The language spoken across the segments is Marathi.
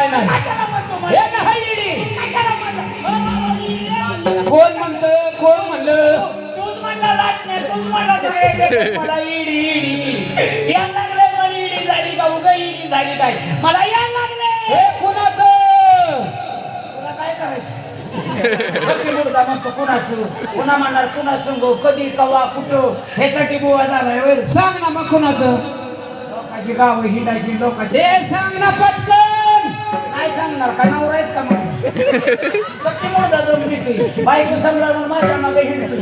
इडे? नाही. कशाला म्हणतो हे. कोण म्हणलं. कोण तूच सगळे. मला झाली का? उगा इडी झाली काय? मला यायला लागले हे कुणाचं? तुला काय करायचं? कुणाचं? कुणा म्हणणार कुणा संग कधी कवा कुठं? ह्यासाठी बुवा झालाय सांग ना मग कुणाचं? लोकांची गाव हिंडायची लोकांची सांग ना पटकन. नाही सांगणार का नवरायच का मग बायको सांगणार माझ्या मागे हिंडतोय.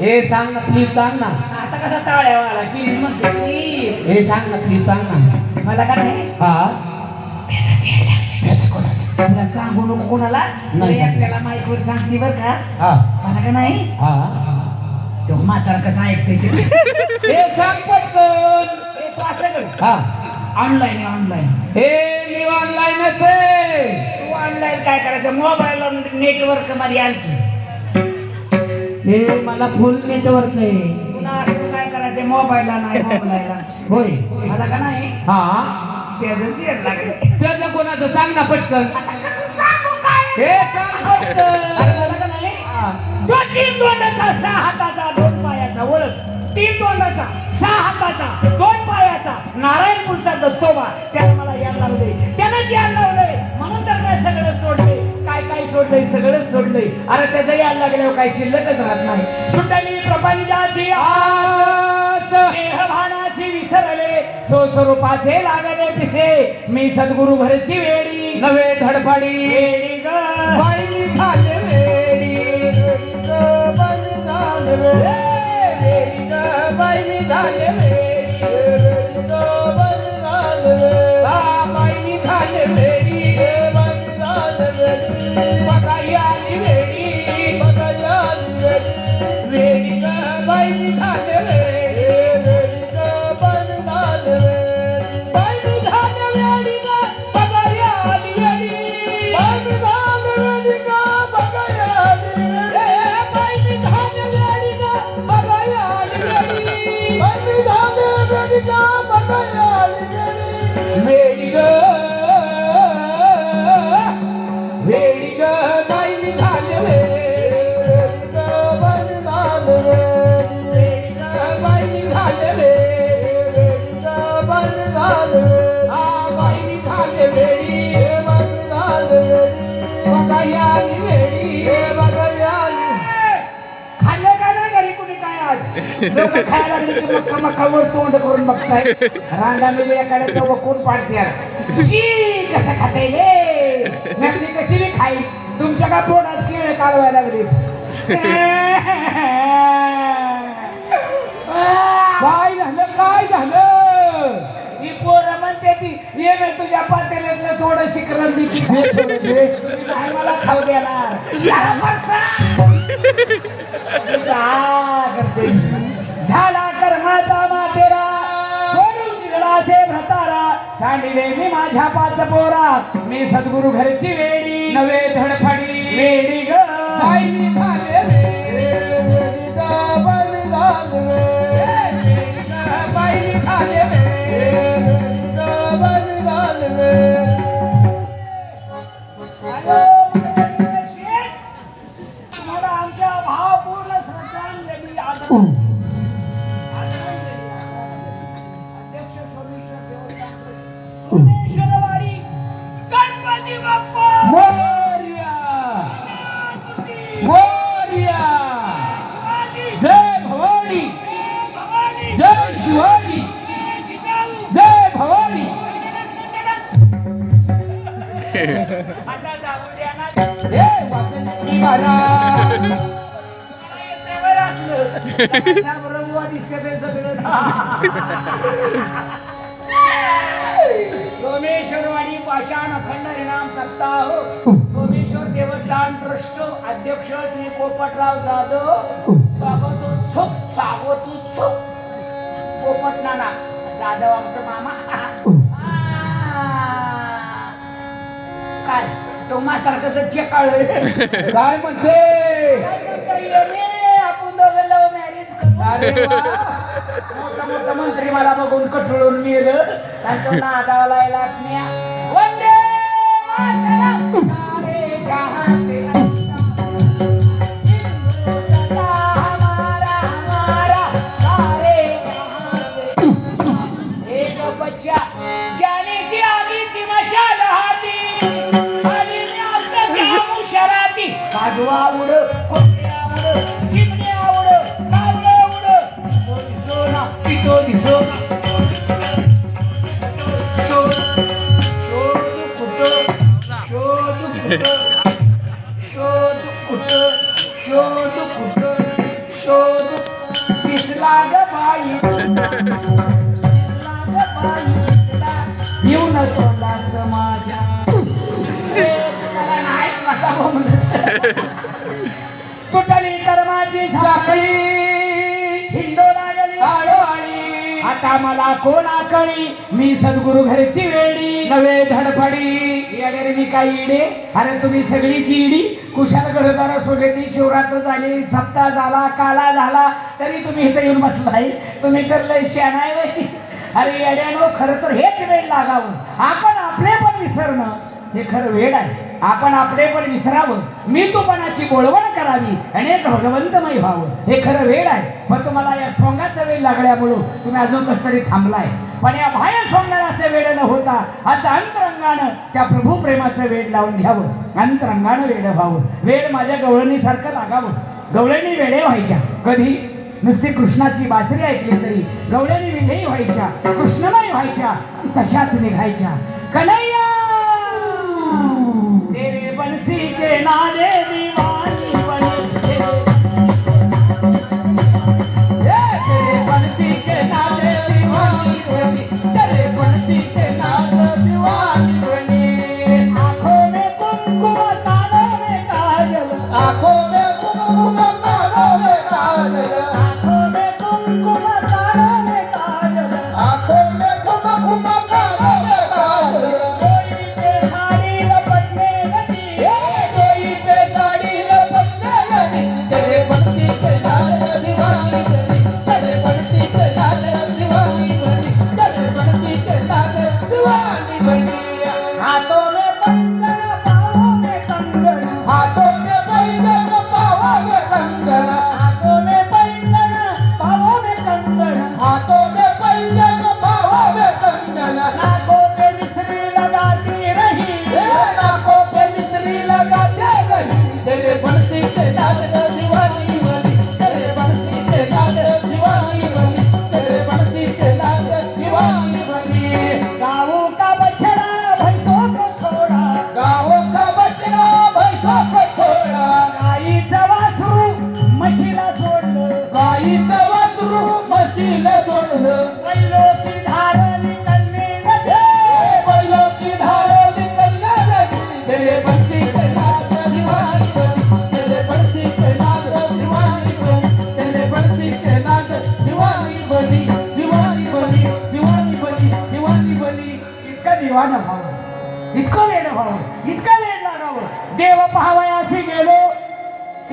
हे सांग ना प्लीज सांग ना. आता कसा टाळ्यावाला प्लीज म्हणतो प्लीज. हे सांग ना प्लीज सांग ना. मला का नाही? हा? तुला सांगू नको कोणाला? नाही एकट्याला माईकवर सांगते बर का? हा. मला का नाही? हा. तो म्हातारा कसा ऐकते ते? सांग पटकन. हा. ऑनलाईन ऑनलाईन हे मी ऑनलाईनच आहे. तू ऑनलाईन काय करायचं? मोबाईल नेटवर्कमध्ये आणखी हे मला फुल नेटवर्क आहे. तुला काय करायचं मोबाईलला नाही मोबाईलला होय. मला का नाही? हा. त्याचं शेड लागले. त्याचं कोणाचं? सांग ना पटकन. आता कसं सांगू काय? हे सांग पटकन. तीन सहा हाताचा दोन पायाचा ओळख. तीन तोंडाचा सहा हाताचा दोन पायाचा. नारायणपूरचा दत्तोबा त्याला मला यायला लावले. त्यानं यायला लावलंय म्हणून तर मी सगळं सोडले. काय काय सोडलंय सगळं सोडलंय अरे त्याचं यायला लागल्यावर काही शिल्लकच राहत नाही. सुटली प्रपंचाची आस. देहभानाची विसरले. सो स्वरूपाचे लागले पिसे मी सद्गुरु भरची वेडी. नवे धडपडी. वेडी बाई लोक खायला लागली की मक्का मक्का वर तोंड करून बघताय रांडा एखाद्या चौक कोण पाडते शी कसं खाते रे नकली कशी बी खाईल तुमच्या का पोटात केळ काढवायला लागली काय झालं काय झालं ही पोरं म्हणते ती ये मी तुझ्या पातेल्यातलं थोडं शिकरण दिली नाही मला खाऊ देणार जरा बसा. जा करते. झाला कर्माचा मातेरा सोडून निघालाचे भ्रतारा. सांडिले मी माझ्या पाच पोरा. मी सद्गुरु घरची वेडी. नवे धडपडी वेडी ग. बाई मी वेडी ग सोमेश्वरवाडी पाषाण अखंड हरिनाम सप्ताह. सोमेश्वर देवस्थान ट्रस्ट अध्यक्ष श्री पोपटराव जाधव. स्वागतोत्सुक स्वागतोत्सुक पोपट नाना जाधव आमचं मामा. काय तो म्हातारकाचं चेकाळ काय म्हणते? अरे मोठा मोठा मंत्री मला बघून कठोळून गेलं आणि तो नादावा लायला वंदे मातरम. सारे जहां से बाजवा उड कोंबड्या उड चिमण्या ना दिसो शोध शोध कुठं शोध शोध कुठं शोध कुठं शोध दिसला ग बाई येऊ न तोंडात माझ्या ते साखळी आळोआळी. आता मला कोण आकळी मी सद्गुरु घरची वेडी. नवे धडपडी अरे मी काय इडे अरे तुम्ही सगळीच इडी कुशाल घरदार सोडली शिवरात्र झाली सप्ताह झाला काला झाला तरी तुम्ही इथं येऊन बसलाय. तुम्ही तर लय शानाय बाई. अरे येड्यानो खरं तर हेच वेळ लागावं. आपण आपले पण विसरणं. हे खरं वेळ आहे. आपण आपले पण विसरावं. मी तुपणाची बोलवण करावी आणि भगवंतमय व्हावं. हे खरं वेळ आहे. पण तुम्हाला या सोंगाचा वेळ लागल्यामुळं तुम्ही अजून कस तरी थांबलाय. पण या बाहेर सोंगाला असं वेळ न होता असं अंतरंगानं त्या प्रभू प्रेमाचं वेळ लावून घ्यावं. अंतरंगानं वेळ व्हावं. वेळ माझ्या गवळणीसारखं लागावं. गवळणी वेळे व्हायच्या. कधी? नुसती कृष्णाची बासरी ऐकली तरी. गवळणी विधेयी व्हायच्या. कृष्णमय व्हायच्या. तशाच निघायच्या. कन्हैया के नारे दीवानी Vete,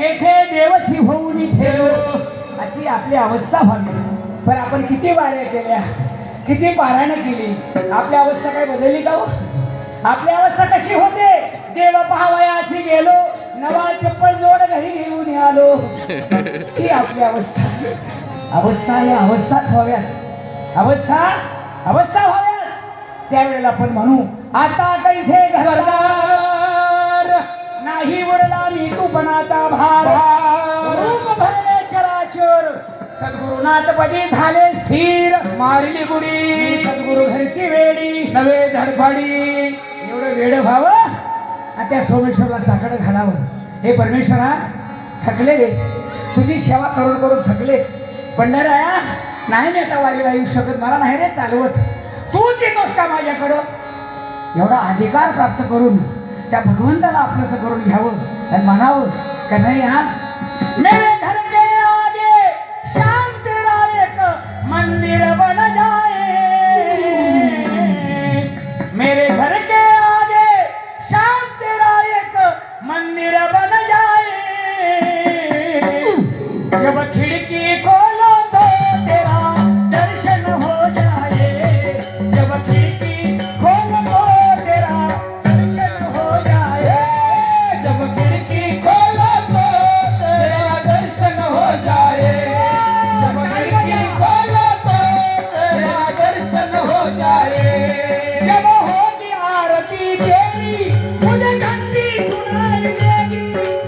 तेथे देवची होऊन ठेव अशी आपली अवस्था व्हावी. पण आपण किती वाऱ्या केल्या? किती पारायणं केली? आपली अवस्था काय बदलली का हो? आपली अवस्था कशी होते? देव पाहावयाशी गेलो. नवा चप्पल जोड घरी घेऊन आलो. ही आपली अवस्था. अवस्था या अवस्थाच व्हाव्या. अवस्था अवस्था व्हाव्या. त्यावेळेला आपण म्हणू आता कैसे घरदार? नाही उरला दडपणाचा भार रूप भरले चराचर. सद्गुरुनाथपदी झाले स्थिर. मारली गुडी सद्गुरु घरची वेडी. नवे धडपडी. एवढं वेड व्हावं? आणि त्या सोमेश्वरला साकड घालावं. हे परमेश्वरा थकले रे. तुझी सेवा करून करून थकले. पंढराया नाही मी आता वारीला येऊ शकत. मला नाही रे चालवत. तूच येतोस का माझ्याकडं? एवढा अधिकार प्राप्त करून त्या भगवंताला आपलंसं करून घ्यावं आणि म्हणावं का नाही हा